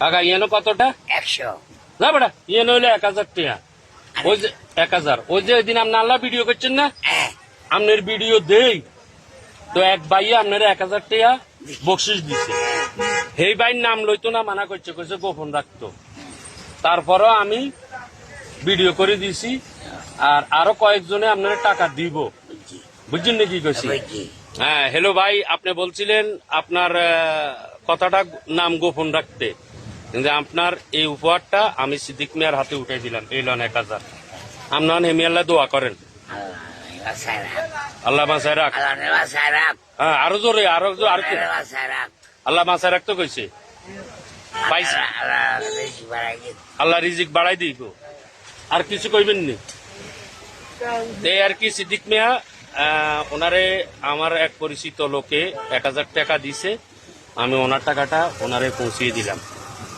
কাকা ইয়েনো কতটা একশো। না বেটা ইয়েনো হইল এক হাজার টাকা। ওই যে এক হাজার। ওই যে দিন আপনি আল্লাহ ভিডিও করছেন না? হ্যাঁ। আপনার ভিডিও দেই। তো এক ভাইয়া আপনার এক হাজার টাকা বকশিস দিছে। সেই ভাইয়ের নাম লইতো না মানা করছে কইছে গোপন রাখতো। তারপরও আমি ভিডিও করে দিছি। আর আরও কয়েকজনে আপনার টাকা দিব। বুঝছি বুঝছেন নাকি কইছি? হ্যাঁ হ্যালো ভাই আপনি বলছিলেন আপনার কথাটা নাম গোপন রাখতে। কিন্তু আপনার এই উপহারটা আমি সিদ্দিক মিয়ার হাতে উঠে দিলাম এই লন এক হাজার। আপনার হেমি আল্লাহ দোয়া করেন। আল্লাহ বাসায় রাখ। হ্যাঁ আরও জোরে, আরও আর কি আল্লাহ বাসায় রাখতে কইছে। আল্লাহ রিজিক বাড়াই দিই আর কিছু কইবেন নি? আর কি, সিদ্দিক মিয়া ওনারে আমার এক পরিচিত লোকে এক হাজার টাকা দিছে। আমি ওনার টাকাটা ওনারে পৌঁছিয়ে দিলাম।